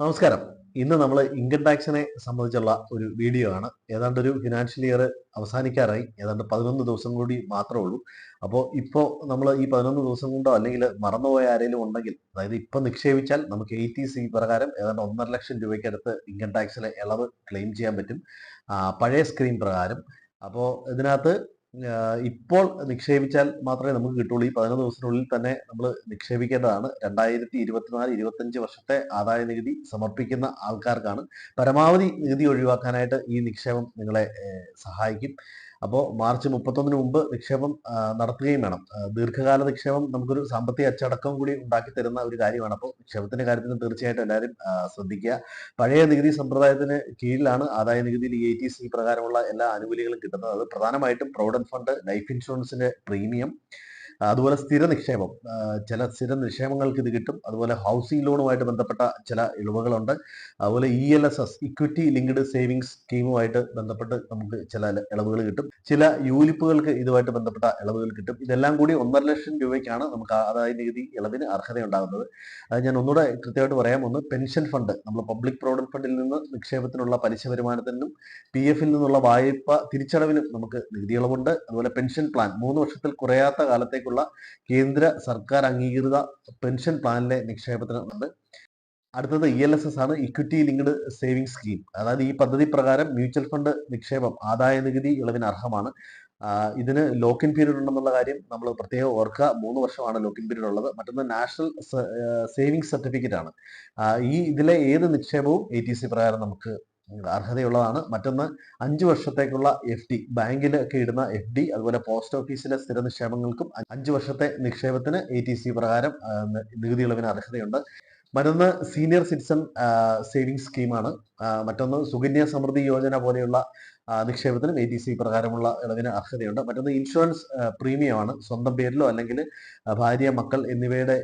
നമസ്കാരം. ഇന്ന് നമ്മൾ ഇൻകം ടാക്സിനെ സംബന്ധിച്ചുള്ള ഒരു വീഡിയോ ആണ്. ഏതാണ്ട് ഒരു ഫിനാൻഷ്യൽ ഇയർ അവസാനിക്കാറായി. ഏതാണ്ട് പതിനൊന്ന് ദിവസം കൂടി മാത്രമേ ഉള്ളൂ. അപ്പോൾ ഇപ്പോൾ നമ്മൾ ഈ പതിനൊന്ന് ദിവസം കൊണ്ടോ അല്ലെങ്കിൽ മറന്നുപോയ ആരെങ്കിലും ഉണ്ടെങ്കിൽ അതായത് ഇപ്പം നിക്ഷേപിച്ചാൽ നമുക്ക് എ ടി സി പ്രകാരം ഏതാണ്ട് ഒന്നര ലക്ഷം രൂപയ്ക്കടുത്ത് ഇൻകം ടാക്സിലെ ഇളവ് ക്ലെയിം ചെയ്യാൻ പറ്റും. പഴയ സ്ക്രീം പ്രകാരം. അപ്പോൾ ഇതിനകത്ത് ഇപ്പോൾ നിക്ഷേപിച്ചാൽ മാത്രമേ നമുക്ക് കിട്ടുള്ളൂ. ഈ പതിനൊന്ന് ദിവസത്തിനുള്ളിൽ തന്നെ നമ്മൾ നിക്ഷേപിക്കേണ്ടതാണ്. രണ്ടായിരത്തി ഇരുപത്തിനാല് ഇരുപത്തഞ്ച് വർഷത്തെ ആദായ നികുതി സമർപ്പിക്കുന്ന ആൾക്കാർക്കാണ് പരമാവധി നികുതി ഒഴിവാക്കാനായിട്ട് ഈ നിക്ഷേപം നിങ്ങളെ സഹായിക്കും. അപ്പോൾ മാർച്ച് മുപ്പത്തൊന്നിന് മുമ്പ് നിക്ഷേപം നടത്തുകയും വേണം. ദീർഘകാല നിക്ഷേപം നമുക്കൊരു സാമ്പത്തിക അച്ചടക്കം കൂടി ഉണ്ടാക്കി തരുന്ന ഒരു കാര്യമാണ്. അപ്പോൾ നിക്ഷേപത്തിന്റെ കാര്യത്തിൽ തീർച്ചയായിട്ടും എല്ലാവരും ശ്രദ്ധിക്കുക. പഴയ നികുതി സമ്പ്രദായത്തിന് കീഴിലാണ് ആദായ നികുതിയിൽ എ ടി സി പ്രകാരമുള്ള എല്ലാ ആനുകൂല്യങ്ങളും കിട്ടുന്നത്. അത് പ്രധാനമായിട്ടും പ്രൊവിഡന്റ് ഫണ്ട് ലൈഫ് ഇൻഷുറൻസിന്റെ പ്രീമിയം അതുപോലെ സ്ഥിര നിക്ഷേപം ചില സ്ഥിര നിക്ഷേപങ്ങൾക്ക് ഇത് കിട്ടും. അതുപോലെ ഹൗസിംഗ് ലോണുമായിട്ട് ബന്ധപ്പെട്ട ചില ഇളവുകളുണ്ട്. അതുപോലെ E L S S equity linked savings സ്കീമുമായിട്ട് ബന്ധപ്പെട്ട് നമുക്ക് ചില ഇളവുകൾ കിട്ടും. ചില യൂലിപ്പുകൾക്ക് ഇതുമായിട്ട് ബന്ധപ്പെട്ട ഇളവുകൾ കിട്ടും. ഇതെല്ലാം കൂടി ഒന്നര ലക്ഷം രൂപയ്ക്കാണ് നമുക്ക് ആദായ നികുതി ഇളവിന് അർഹതയുണ്ടാകുന്നത്. അത് ഞാൻ ഒന്നുകൂടെ കൃത്യമായിട്ട് പറയാം ഒന്ന് പെൻഷൻ ഫണ്ട് നമ്മൾ പബ്ലിക് പ്രോവിഡന്റ് ഫണ്ടിൽ നിന്ന് നിക്ഷേപത്തിനുള്ള പലിശ വരുമാനത്തിനും പി എഫിൽ നിന്നുള്ള വായ്പ തിരിച്ചടവിനും നമുക്ക് നികുതി ഇളവുണ്ട്. അതുപോലെ പെൻഷൻ പ്ലാൻ മൂന്ന് വർഷത്തിൽ കുറയാത്ത കാലത്തേക്കുള്ള കേന്ദ്ര സർക്കാർ അംഗീകൃത പെൻഷൻ പ്ലാനിലെ നിക്ഷേപത്തിനുണ്ട് അടുത്തത് ഇ എൽ എസ് എസ് ആണ് ഇക്വിറ്റി ലിങ്ക്ഡ് സേവിംഗ് സ്കീം അതായത് ഈ പദ്ധതി പ്രകാരം മ്യൂച്വൽ ഫണ്ട് നിക്ഷേപം ആദായ നികുതി ഇളവിന് അർഹമാണ്. ഇതിന് ലോക്കിൻ പീരീഡ് ഉണ്ടെന്നുള്ള കാര്യം നമ്മൾ പ്രത്യേകം ഓർക്കുക. മൂന്ന് വർഷമാണ് ലോക്കിൻ പീരീഡ് ഉള്ളത്. മറ്റൊന്ന് നാഷണൽ സേവിങ്സ് സർട്ടിഫിക്കറ്റ് ആണ്. ഈ ഇതിലെ ഏത് നിക്ഷേപവും എ ടി സി പ്രകാരം നമുക്ക് അർഹതയുള്ളതാണ്. മറ്റൊന്ന് അഞ്ച് വർഷത്തേക്കുള്ള എഫ് ഡി ബാങ്കിലൊക്കെ ഇടുന്ന എഫ് ഡി അതുപോലെ പോസ്റ്റ് ഓഫീസിലെ സ്ഥിര നിക്ഷേപങ്ങൾക്കും അഞ്ചു വർഷത്തെ നിക്ഷേപത്തിന് എ ടി സി പ്രകാരം നികുതി ഇളവിന് അർഹതയുണ്ട്. മറ്റൊന്ന് സീനിയർ സിറ്റിസൺ സേവിങ്സ് സ്കീമാണ് മറ്റൊന്ന് സുകന്യ സമൃദ്ധി യോജന പോലെയുള്ള നിക്ഷേപത്തിനും എ ടി സി പ്രകാരമുള്ള ഇളവിന് അർഹതയുണ്ട്. മറ്റൊന്ന് ഇൻഷുറൻസ് പ്രീമിയമാണ്. സ്വന്തം പേരിലോ അല്ലെങ്കിൽ ഭാര്യ മക്കൾ എന്നിവയുടെ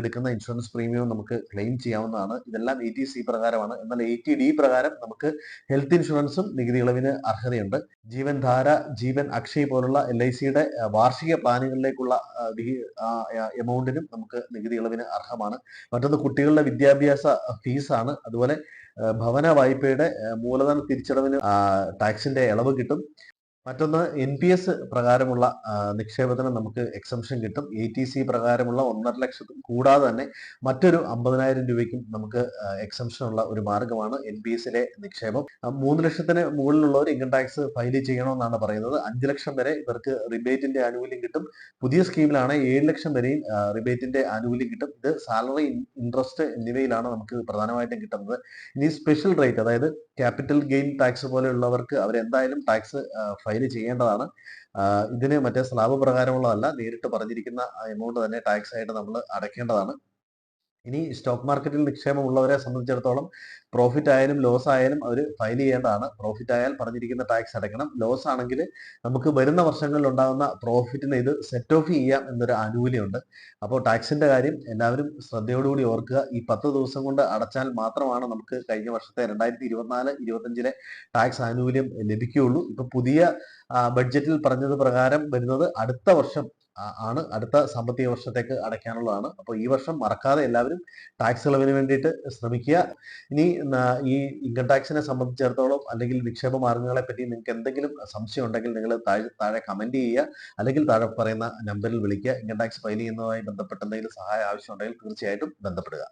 എടുക്കുന്ന ഇൻഷുറൻസ് പ്രീമിയം നമുക്ക് ക്ലെയിം ചെയ്യാവുന്നതാണ്. ഇതെല്ലാം എ ടി സി പ്രകാരമാണ്. എന്നാൽ എ ടി ഡി പ്രകാരം നമുക്ക് ഹെൽത്ത് ഇൻഷുറൻസും നികുതി ഇളവിന് അർഹതയുണ്ട്. ജീവൻ ധാര ജീവൻ അക്ഷയ് പോലുള്ള എൽ ഐ സിയുടെ വാർഷിക പ്ലാനുകളിലേക്കുള്ള എമൗണ്ടിനും നമുക്ക് നികുതി ഇളവിന് അർഹമാണ്. മറ്റൊന്ന് കുട്ടികളുടെ വിദ്യാഭ്യാസ ഫീസാണ്. അതുപോലെ ഭവന വായ്പയുടെ മൂലധന തിരിച്ചടവിന് ടാക്സിന്റെ ഇളവ് കിട്ടും. മറ്റൊന്ന് എൻ പി എസ് പ്രകാരമുള്ള നിക്ഷേപത്തിന് നമുക്ക് എക്സംഷൻ കിട്ടും. എ ടി സി പ്രകാരമുള്ള ഒന്നര ലക്ഷത്തും കൂടാതെ തന്നെ മറ്റൊരു അമ്പതിനായിരം രൂപയ്ക്കും നമുക്ക് എക്സംഷൻ ഉള്ള ഒരു മാർഗമാണ് എൻ പി എസിലെ നിക്ഷേപം. മൂന്ന് ലക്ഷത്തിന് മുകളിലുള്ളവർ ഇൻകം ടാക്സ് ഫയൽ ചെയ്യണമെന്നാണ് പറയുന്നത്. അഞ്ച് ലക്ഷം വരെ ഇവർക്ക് റിബേറ്റിന്റെ ആനുകൂല്യം കിട്ടും. പുതിയ സ്കീമിലാണ് ഏഴ് ലക്ഷം വരെയും റിബേറ്റിന്റെ ആനുകൂല്യം കിട്ടും. ഇത് സാലറി ഇൻട്രസ്റ്റ് എന്നിവയിലാണ് നമുക്ക് പ്രധാനമായിട്ടും കിട്ടുന്നത്. ഇനി സ്പെഷ്യൽ റേറ്റ് അതായത് ക്യാപിറ്റൽ ഗെയിൻ ടാക്സ് പോലെയുള്ളവർക്ക് അവരെന്തായാലും ടാക്സ് ഫയൽ ചെയ്യേണ്ടതാണ്. ഇതിന് മറ്റേ സ്ലാബ് പ്രകാരമുള്ളതല്ല നേരിട്ട് പറഞ്ഞിരിക്കുന്ന എമൗണ്ട് തന്നെ ടാക്സ് ആയിട്ട് നമ്മൾ അടയ്ക്കേണ്ടതാണ്. ഇനി സ്റ്റോക്ക് മാർക്കറ്റിൽ നിക്ഷേപമുള്ളവരെ സംബന്ധിച്ചിടത്തോളം പ്രോഫിറ്റ് ആയാലും ലോസ് ആയാലും അവർ ഫയൽ ചെയ്യേണ്ടതാണ്. പ്രോഫിറ്റ് ആയാൽ പറഞ്ഞിരിക്കുന്ന ടാക്സ് അടയ്ക്കണം. ലോസ് ആണെങ്കിൽ നമുക്ക് വരുന്ന വർഷങ്ങളിൽ ഉണ്ടാകുന്ന പ്രോഫിറ്റിനെ ഇത് സെറ്റ് ഓഫ് ചെയ്യാം എന്നൊരു ആനുകൂല്യമുണ്ട്. അപ്പോൾ ടാക്സിന്റെ കാര്യം എല്ലാവരും ശ്രദ്ധയോടുകൂടി ഓർക്കുക. ഈ പത്ത് ദിവസം കൊണ്ട് അടച്ചാൽ മാത്രമാണ് നമുക്ക് കഴിഞ്ഞ വർഷത്തെ രണ്ടായിരത്തി ഇരുപത്തിനാല് ഇരുപത്തഞ്ചിലെ ടാക്സ് ആനുകൂല്യം ലഭിക്കുകയുള്ളൂ. ഇപ്പൊ പുതിയ ബഡ്ജറ്റിൽ പറഞ്ഞത് പ്രകാരം വരുന്നത് അടുത്ത വർഷം ആണ് അടുത്ത സാമ്പത്തിക വർഷത്തേക്ക് അടയ്ക്കാനുള്ളതാണ്. അപ്പോൾ ഈ വർഷം മറക്കാതെ എല്ലാവരും ടാക്സ് ഇളവിന് വേണ്ടിയിട്ട് ശ്രമിക്കുക. ഇനി ഈ ഇൻകം ടാക്സിനെ സംബന്ധിച്ചിടത്തോളം അല്ലെങ്കിൽ നിക്ഷേപ മാർഗങ്ങളെ പറ്റി നിങ്ങൾക്ക് എന്തെങ്കിലും സംശയം ഉണ്ടെങ്കിൽ നിങ്ങൾ താഴെ താഴെ കമന്റ് ചെയ്യുക. അല്ലെങ്കിൽ താഴെ പറയുന്ന നമ്പറിൽ വിളിക്കുക. ഇൻകം ടാക്സ് ഫയൽ ചെയ്യുന്നതുമായി ബന്ധപ്പെട്ട എന്തെങ്കിലും സഹായം ആവശ്യമുണ്ടെങ്കിൽ തീർച്ചയായിട്ടും ബന്ധപ്പെടുക.